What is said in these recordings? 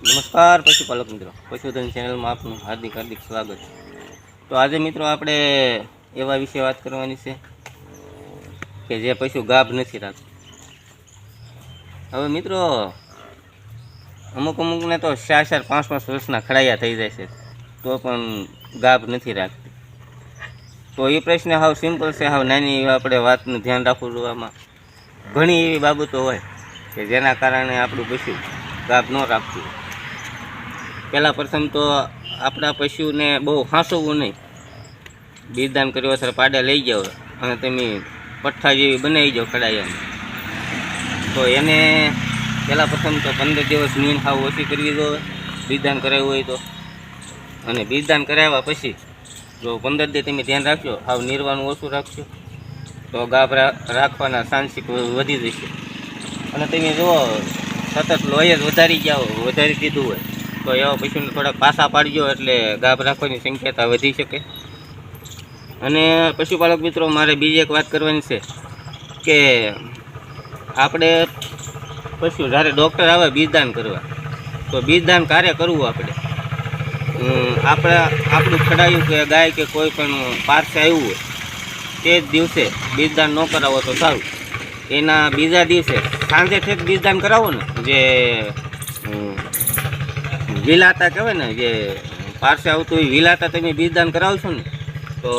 નમસ્કાર પશુપાલક મિત્રો. પશુધન ચેનલમાં આપનું હાર્દિક હાર્દિક સ્વાગત તો આજે મિત્રો આપણે એવા વિશે વાત કરવાની છે કે જે પશુ ગાભ નથી રાખતું. હવે મિત્રો, અમુક અમુકને તો ચાર ચાર, પાંચ પાંચ વર્ષના ખડાયા થઈ જાય છે, તો પણ ગાભ નથી રાખતી. તો એ પ્રશ્ન હાવ સિમ્પલ છે, હાવ નાની આપણે વાતનું ધ્યાન રાખવું જોવામાં ઘણી એવી બાબતો હોય કે જેના કારણે આપણું પશુ ગાભ ન રાખતું પહેલાં પ્રથમ તો આપણા પશુને બહુ હાંસવવું નહીં. બીજદાન કર્યો અથવા પાડે લઈ જાઓ અને તમે પઠ્ઠા જેવી બનાવી જાઓ ખડાયાને તો એને પહેલાં પ્રથમ તો પંદર દિવસ નીંદ ખાવ ઓછી કરવી દો બીજદાન કરાવ્યું હોય તો. અને બીજદાન કરાવ્યા પછી જો પંદર દી તમે ધ્યાન રાખજો, હાવ નિર્વાનું ઓછું રાખજો. તો ગાભરા રાખવાના સાંસિક વધી જશે. અને તમે જુઓ, સતત જ વધારી જાઓ, વધારી દીધું હોય. તો એવા પશુને થોડાક પાસા પાડજો એટલે ગાભ રાખવાની સંખ્યાતા વધી શકે. અને પશુપાલક મિત્રો, મારે બીજી એક વાત કરવાની છે કે આપણે પશુ, જ્યારે ડૉક્ટર આવે બીજદાન કરવા, તો બીજદાન કાર્ય કરવું આપણે? આપણે, આપણું ખડાયું કે ગાય કે કોઈ પણ પારસે આવ્યું હોય, તે જ દિવસે બીજદાન ન કરાવો તો સારું. એના બીજા દિવસે સાંજે ઠેક બીજદાન કરાવો ને, જે વિલાતા કહેવાય ને, જે પારસે આવતું હોય વિલાતા તમે બીજદાન કરાવશો ને, તો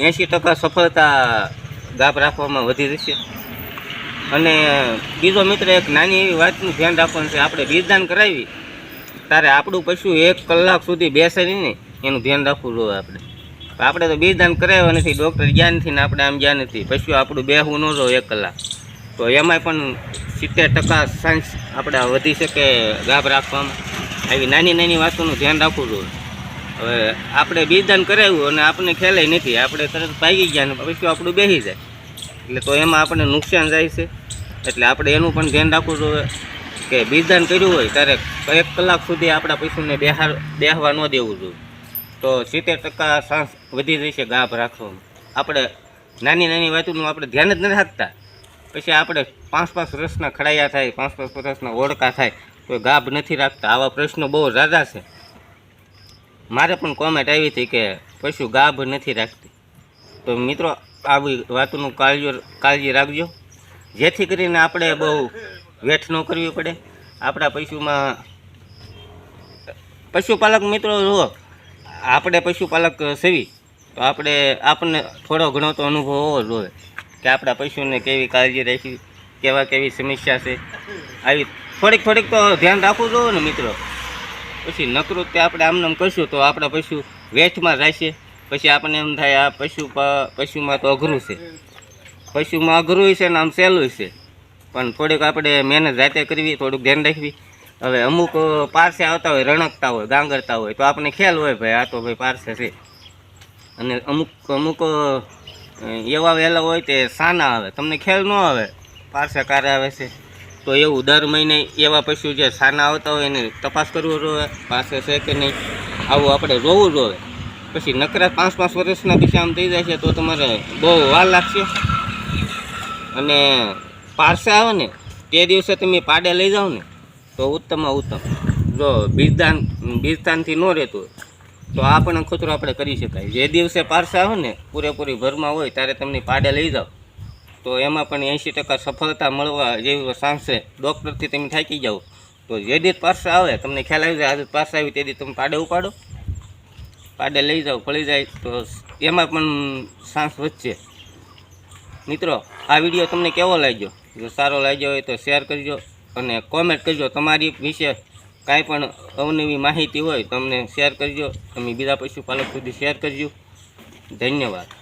એંશી ટકા સફળતા ગાભ રાખવામાં વધી જશે. અને બીજો મિત્ર એક નાની એવી વાતનું ધ્યાન રાખવાનું છે, આપણે બીજદાન કરાવી ત્યારે આપણું પશુ એક કલાક સુધી બેસે નહીં એનું ધ્યાન રાખવું જોઈએ આપણે. આપણે તો બીજદાન કરાવ્યા નથી, ડૉક્ટર ગયા નથી ને આપણે આમ ગયા નથી, પશુ આપણું બેહવું ન રહો એક કલાક. તો એમાંય પણ સિત્તેર ટકા સાયન્સ આપણે વધી શકે ગાભ રાખવામાં. આવી નાની નાની વાતોનું ધ્યાન રાખવું જોઈએ. હવે આપણે બીજદાન કરાવ્યું અને આપણને ખ્યાલ નથી, આપણે તરત ભાગી ગયા ને પછી આપણું બેસી જાય. એટલે તો એમાં આપણને નુકસાન જાય છે. એટલે આપણે એનું પણ ધ્યાન રાખવું જોઈએ કે બીજદાન કર્યું હોય ત્યારે એક કલાક સુધી આપણા પશુને બેહાર, બેહવા ન દેવું જોઈએ. તો સિત્તેર ટકા સાંસ વધી જશે ગાભ રાખવામાં. આપણે નાની નાની વાતોનું આપણે ધ્યાન જ નથી રાખતા. પછી આપણે પાંચ પાંચ વર્ષના ખડાયા થાય, પાંચ પાંચ વર્ષના ઓળખા થાય તો ગાભ નથી રાખતા. આવા પ્રશ્નો બહુ ઝાઝા છે. મારે પણ કોમેન્ટ આવી હતી કે પશુ ગાભ નથી રાખતી. તો મિત્રો, આવી વાતનું કાળજી કાળજી રાખજો. જેથી કરીને આપણે બહુ વેઠ ન કરવી પડે. આપણા પશુમાં, પશુપાલક મિત્રો, જુઓ, આપણે પશુપાલક સેવી. તો આપણે, આપણને થોડો ઘણો તો અનુભવ હોવો જોઈએ. કે આપણા પશુને કેવી કાળજી રાખવી કેવા કેવી સમસ્યા છે. આવી થોડીક થોડીક તો ધ્યાન રાખવું જોઈએ ને મિત્રો. પછી નકરું તે આપણે આમને આમ કરશું તો આપણા પશુ વેઠમાં રહેશે પછી આપણને એમ થાય આ પશુ પશુમાં તો અઘરું છે. પશુમાં અઘરું છે ને આમ સહેલું છે. પણ થોડીક આપણે મહેનત જાતે કરવી, થોડુંક ધ્યાન રાખવી. હવે અમુક પારસે આવતા હોય, રણકતા હોય, ગાંગરતા હોય, તો આપણને ખ્યાલ હોય ભાઈ, આ તો ભાઈ પારસે છે. અને અમુક અમુક એવા વહેલા હોય તે સાના આવે. તમને ખ્યાલ ન આવે, પારસે કારે આવે છે. તો એવું દર મહિને એવા પશુ જે સાના આવતા હોય એને તપાસ કરવો જોઈએ પાસે છે કે નહીં, આવું આપણે રોવું જોઈએ પછી નકરા પાંચ પાંચ વર્ષના પછી આમ થઈ જાય છે તો તમારે બહુ વાર લાગશે. અને પારસે આવે ને, તે દિવસે તમે પાડે લઈ જાઓ ને, તો ઉત્તમમાં ઉત્તમ. જો બીજદાન બીજદાનથી ન રહેતું તો આ પણ ખતરો આપણે કરી શકાય. જે દિવસે પારસે આવે ને, પૂરેપૂરી ભરમાં હોય, ત્યારે તમને પાડે લઈ જાઓ. તો એમાં પણ એંશી ટકા સફળતા મળવા જેવી ચાન્સ છે ડૉક્ટરથી તમે થાકી જાઓ. તો જે દિવસ પાર્સા આવે, તમને ખ્યાલ આવી જાય આજે પાર્સા આવી તે દિવસ તમે પાડે ઉપાડો. પાડે લઈ જાઓ પડી જાય, તો એમાં પણ ચાન્સ વધશે. મિત્રો, આ વીડિયો તમને કેવો લાગ્યો? જો સારો લાગ્યો હોય તો શેર કરજો અને કોમેન્ટ કરજો. તમારી વિશે કાંઈ પણ અવનવી માહિતી હોય તમને શેર કરજો. તમે બીજા પશુપાલક સુધી શેર કરજો. ધન્યવાદ.